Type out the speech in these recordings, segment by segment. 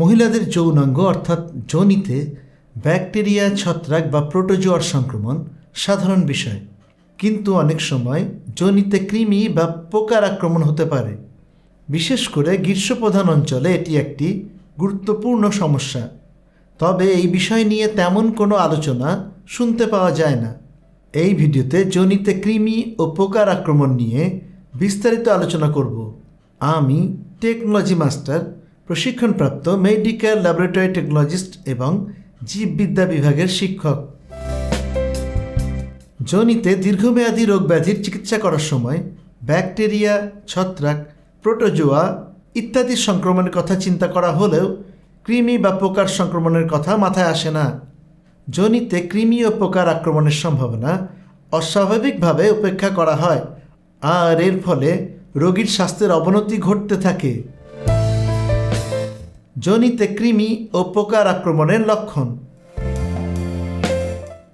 মহিলাদের যৌনাঙ্গ অর্থাৎ যোনিতে ব্যাকটেরিয়া, ছত্রাক বা প্রোটোজোয়ার সংক্রমণ সাধারণ বিষয়। কিন্তু অনেক সময় যোনিতে কৃমি বা পোকার আক্রমণ হতে পারে। বিশেষ করে গ্রীষ্মপ্রধান অঞ্চলে এটি একটি গুরুত্বপূর্ণ সমস্যা। তবে এই বিষয় নিয়ে তেমন কোনো আলোচনা শুনতে পাওয়া যায় না। এই ভিডিওতে যোনিতে কৃমি ও পোকার আক্রমণ নিয়ে বিস্তারিত আলোচনা করব। আমি টেকনোলজি মাস্টার প্রশিক্ষণপ্রাপ্ত মেডিকেল ল্যাবরেটরি টেকনোলজিস্ট এবং জীববিদ্যা বিভাগের শিক্ষক। যোনিতে দীর্ঘমেয়াদী রোগ ব্যাধির চিকিৎসা করার সময় ব্যাকটেরিয়া, ছত্রাক, প্রোটোজোয়া ইত্যাদি সংক্রমণের কথা চিন্তা করা হলেও কৃমি বা পোকার সংক্রমণের কথা মাথায় আসে না। যোনিতে কৃমি ও পোকার আক্রমণের সম্ভাবনা অস্বাভাবিকভাবে উপেক্ষা করা হয়, আর এর ফলে রোগীর স্বাস্থ্যের অবনতি ঘটতে থাকে। যোনিতে কৃমি ও পোকার আক্রমণের লক্ষণ।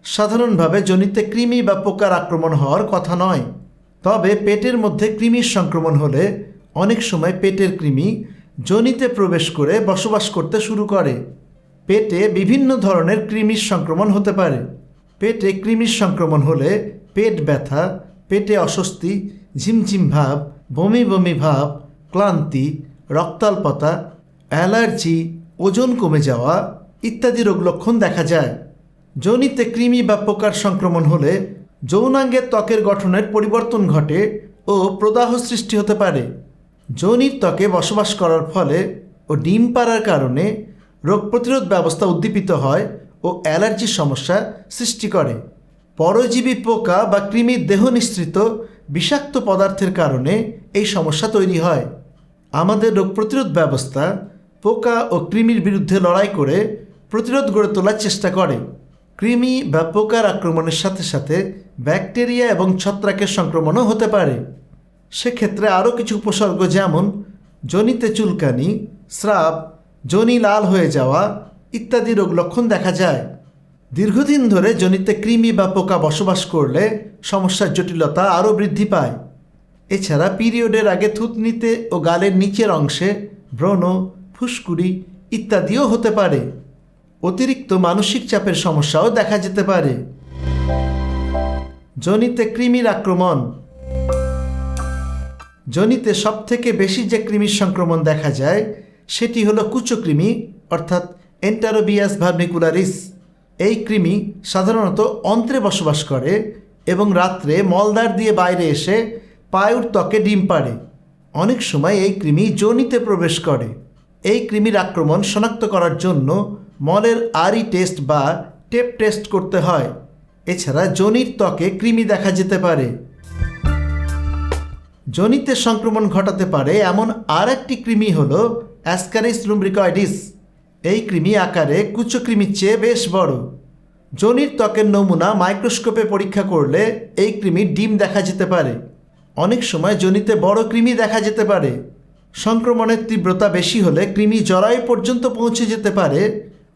সাধারণভাবে জনিতে কৃমি বা পোকার আক্রমণ হওয়ার কথা নয়। তবে পেটের মধ্যে কৃমির সংক্রমণ হলে অনেক সময় পেটের কৃমি জনিতে প্রবেশ করে বসবাস করতে শুরু করে। পেটে বিভিন্ন ধরনের কৃমির সংক্রমণ হতে পারে। পেটে কৃমির সংক্রমণ হলে পেট ব্যথা, পেটে অস্বস্তি, ঝিমঝিম ভাব, বমি বমি ভাব, ক্লান্তি, রক্তাল্পতা অ্যালার্জি, ওজন কমে যাওয়া ইত্যাদি রোগ লক্ষণ দেখা যায়। যৌনিতে কৃমি বা পোকার সংক্রমণ হলে যৌনাঙ্গের ত্বকের গঠনের পরিবর্তন ঘটে ও প্রদাহ সৃষ্টি হতে পারে। যৌনির ত্বকে বসবাস করার ফলে ও ডিম পাড়ার কারণে রোগ প্রতিরোধ ব্যবস্থা উদ্দীপিত হয় ও অ্যালার্জির সমস্যা সৃষ্টি করে। পরজীবী পোকা বা কৃমির দেহ নিঃসৃত বিষাক্ত পদার্থের কারণে এই সমস্যা তৈরি হয়। আমাদের রোগ প্রতিরোধ ব্যবস্থা পোকা ও কৃমির বিরুদ্ধে লড়াই করে প্রতিরোধ গড়ে তোলার চেষ্টা করে। কৃমি বা পোকার আক্রমণের সাথে সাথে ব্যাকটেরিয়া এবং ছত্রাকের সংক্রমণও হতে পারে। সেক্ষেত্রে আরও কিছু উপসর্গ যেমন জনিতে চুলকানি, স্রাব, জনি লাল হয়ে যাওয়া ইত্যাদি রোগ লক্ষণ দেখা যায়। দীর্ঘদিন ধরে জনিতে কৃমি বা পোকা বসবাস করলে সমস্যার জটিলতা আরও বৃদ্ধি পায়। এছাড়া পিরিয়ডের আগে থুতনিতে ও গালের নিচের অংশে ব্রণ ফুসকুড়ি ইত্যাদিও হতে পারে। অতিরিক্ত মানসিক চাপের সমস্যাও দেখা যেতে পারে। জনিতে কৃমির আক্রমণ। জনিতে সবথেকে বেশি যে কৃমির সংক্রমণ দেখা যায়, সেটি হলো কুচকৃমি, অর্থাৎ এন্টারোবিয়াস ভার্নিকুলারিস এই কৃমি সাধারণত অন্ত্রে বসবাস করে এবং রাত্রে মলদার দিয়ে বাইরে এসে পায়ুর ত্বকে ডিম পাড়ে। অনেক সময় এই কৃমি যোনিতে প্রবেশ করে। এই কৃমির আক্রমণ শনাক্ত করার জন্য মলের আরই টেস্ট বা টেপ টেস্ট করতে হয়। এছাড়া যোনির ত্বকে কৃমি দেখা যেতে পারে। যোনিতে সংক্রমণ ঘটাতে পারে এমন আর একটি কৃমি হল অ্যাসকারিস লুম্ব্রিকয়েডিস এই কৃমি আকারে কুচকৃমির চেয়ে বেশ বড়। যোনির ত্বকের নমুনা মাইক্রোস্কোপে পরীক্ষা করলে এই কৃমির ডিম দেখা যেতে পারে। অনেক সময় যোনিতে বড় কৃমি দেখা যেতে পারে। সংক্রমণের তীব্রতা বেশি হলে কৃমি জরায়ু পর্যন্ত পৌঁছে যেতে পারে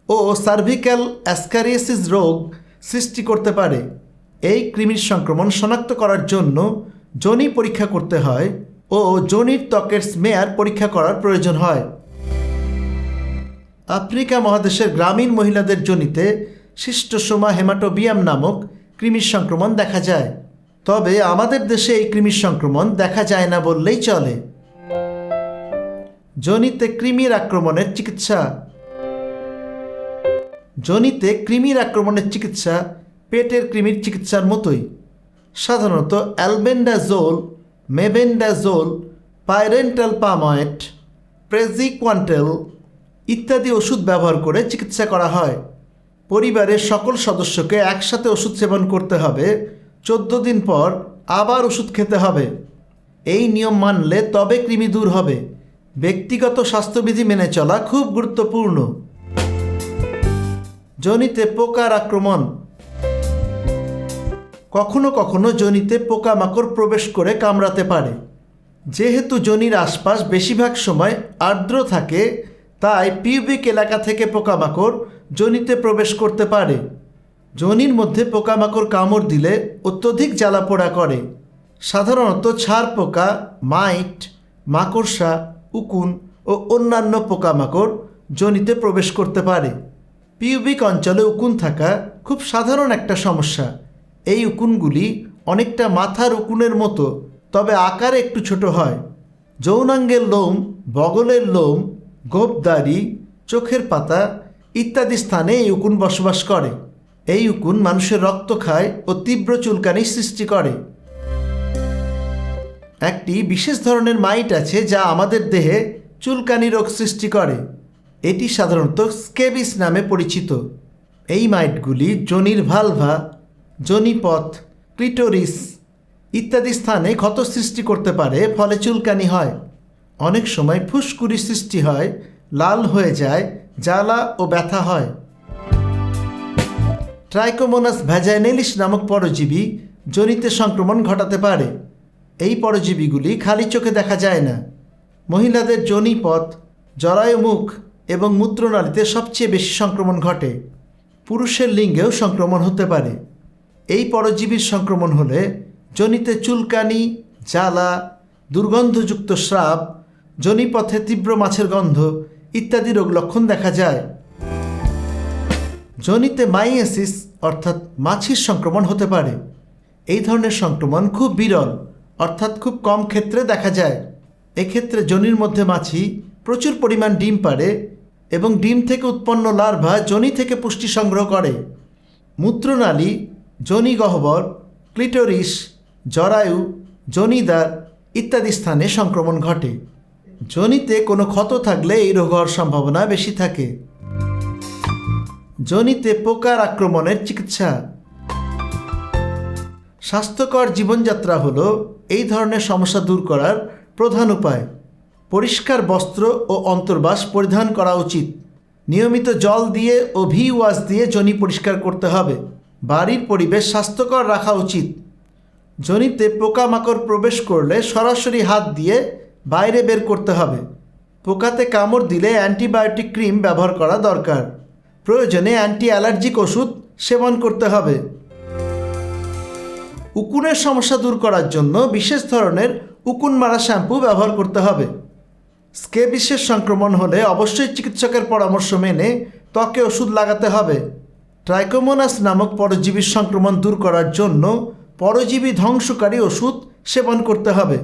ও সার্ভিক্যাল অ্যাসকারিয়াসিস রোগ সৃষ্টি করতে পারে। এই কৃমির সংক্রমণ শনাক্ত করার জন্য যোনি পরীক্ষা করতে হয় ও যোনির ত্বকের স্মেয়ার পরীক্ষা করার প্রয়োজন হয়। আফ্রিকা মহাদেশের গ্রামীণ মহিলাদের যোনিতে শিষ্টসোমা হেমাটোবিয়াম নামক কৃমির সংক্রমণ দেখা যায়। তবে আমাদের দেশে এই কৃমির সংক্রমণ দেখা যায় না বললেই চলে। যোনিতে কৃমির আক্রমণের চিকিৎসা। যোনিতে কৃমির আক্রমণের চিকিৎসা পেটের কৃমির চিকিৎসার মতোই। সাধারণত অ্যালবেন্ডাজোল মেবেন্ডাজোল পাইরেন্টাল পাময়েট, প্রেজিকোয়ান্টেল ইত্যাদি ওষুধ ব্যবহার করে চিকিৎসা করা হয়। পরিবারের সকল সদস্যকে একসাথে ওষুধ সেবন করতে হবে, চোদ্দ দিন পর আবার ওষুধ খেতে হবে। এই নিয়ম মানলে তবে কৃমি দূর হবে। ব্যক্তিগত স্বাস্থ্যবিধি মেনে চলা খুব গুরুত্বপূর্ণ। যোনিতে পোকার আক্রমণ। কখনো কখনো যোনিতে পোকামাকড় প্রবেশ করে কামড়াতে পারে। যেহেতু যোনির আশপাশ বেশিরভাগ সময় আর্দ্র থাকে, তাই পিউবিক এলাকা থেকে পোকামাকড় যোনিতে প্রবেশ করতে পারে। যোনির মধ্যে পোকামাকড় কামড় দিলে অত্যধিক জ্বালাপোড়া করে। সাধারণত ছাড় পোকা মাইট, মাকড়সা উকুন ও অন্যান্য পোকামাকড় যোনিতে প্রবেশ করতে পারে। পিউবিক অঞ্চলে উকুন থাকা খুব সাধারণ একটা সমস্যা। এই উকুনগুলি অনেকটা মাথার উকুনের মতো, তবে আকারে একটু ছোট হয়। যৌনাঙ্গের লোম, বগলের লোম গোপদারি চোখের পাতা ইত্যাদি স্থানে এই উকুন বসবাস করে। এই উকুন মানুষের রক্ত খায় ও তীব্র চুলকানি সৃষ্টি করে। একটি বিশেষ ধরনের মাইট আছে যা আমাদের দেহে চুলকানি রোগ সৃষ্টি করে। এটি সাধারণত স্কেবিস নামে পরিচিত। এই মাইটগুলি যোনির ভালভা যোনিপথ ক্লিটোরিস ইত্যাদি স্থানে ক্ষত সৃষ্টি করতে পারে, ফলে চুলকানি হয়। অনেক সময় ফুসকুড়ি সৃষ্টি হয়, লাল হয়ে যায়, জ্বালা ও ব্যথা হয়। ট্রাইকোমোনাস ভ্যাজাইনেলিস নামক পরজীবী জনিতে সংক্রমণ ঘটাতে পারে। এই পরজীবীগুলি খালি চোখে দেখা যায় না। মহিলাদের যোনিপথ জরায়ু মুখ এবং মূত্রনালীতে সবচেয়ে বেশি সংক্রমণ ঘটে। পুরুষের লিঙ্গেও সংক্রমণ হতে পারে। এই পরজীবীর সংক্রমণ হলে জনিতে চুলকানি, জ্বালা, দুর্গন্ধযুক্ত স্রাব জনিপথে তীব্র মাছের গন্ধ ইত্যাদি রোগ লক্ষণ দেখা যায়। জনিতে মাইয়েসিস অর্থাৎ মাছির সংক্রমণ হতে পারে। এই ধরনের সংক্রমণ খুব বিরল। অর্থাৎ খুব কম ক্ষেত্রে দেখা যায়। এক্ষেত্রে জনির মধ্যে মাছি প্রচুর পরিমাণ ডিম পারে এবং ডিম থেকে উৎপন্ন লার্ভা জনি থেকে পুষ্টি সংগ্রহ করে। মূত্রনালী, জনি গহ্বর, ক্লিটোরিস, জরায়ু জনিদার ইত্যাদি স্থানে সংক্রমণ ঘটে। জনিতে কোনো ক্ষত থাকলে এই রোগ হওয়ার সম্ভাবনা বেশি থাকে। জনিতে পোকার আক্রমণের চিকিৎসা। স্বাস্থ্যকর জীবনযাত্রা হলো ধরনের সমস্যা দূর করার প্রধান উপায়। পরিষ্কার বস্ত্র ও অন্তর্বাস পরিধান করা উচিত। নিয়মিত জল দিয়ে ও ভি ওয়াশ দিয়ে জনি পরিষ্কার করতে হবে। বাড়ির পরিবেশ স্বাস্থ্যকর রাখা উচিত। জনিতে পোকামাকড় প্রবেশ করলে সরাসরি হাত দিয়ে বাইরে বের করতে হবে। পোকাতে কামড় দিলে অ্যান্টিবায়োটিক ক্রিম ব্যবহার করা দরকার। প্রয়োজনে অ্যান্টি অ্যালার্জিক ওষুধ সেবন করতে হবে। উকুনের সমস্যা দূর করার জন্য বিশেষ ধরনের উকুন মারা শ্যাম্পু ব্যবহার করতে হবে। স্কেবিসের সংক্রমণ হলে অবশ্যই চিকিৎসকের পরামর্শ মেনে ত্বকে ওষুধ লাগাতে হবে। ট্রাইকোমোনাস নামক পরজীবীর সংক্রমণ দূর করার জন্য পরজীবী ধ্বংসকারী ওষুধ সেবন করতে হবে।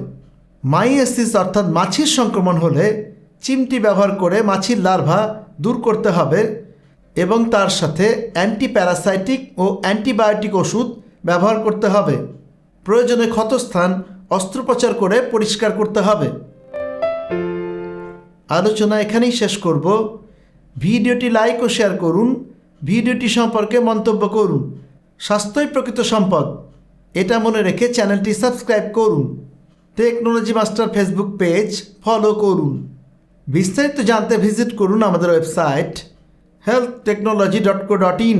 মাইএসিস অর্থাৎ মাছির সংক্রমণ হলে চিমটি ব্যবহার করে মাছির লার্ভা দূর করতে হবে এবং তার সাথে অ্যান্টিপ্যারাসাইটিক ও অ্যান্টিবায়োটিক ওষুধ ব্যবহার করতে হবে। প্রয়োজনে ক্ষতস্থান, অস্ত্রোপচার করে পরিষ্কার করতে হবে। আলোচনা এখানেই শেষ করব। ভিডিওটি লাইক ও শেয়ার করুন। ভিডিওটি সম্পর্কে মন্তব্য করুন। স্বাস্থ্যই প্রকৃত সম্পদ। এটা মনে রেখে চ্যানেলটি সাবস্ক্রাইব করুন। Technology master Facebook page follow করুন। বিস্তারিত জানতে ভিজিট করুন আমাদের website health technology dot co dot in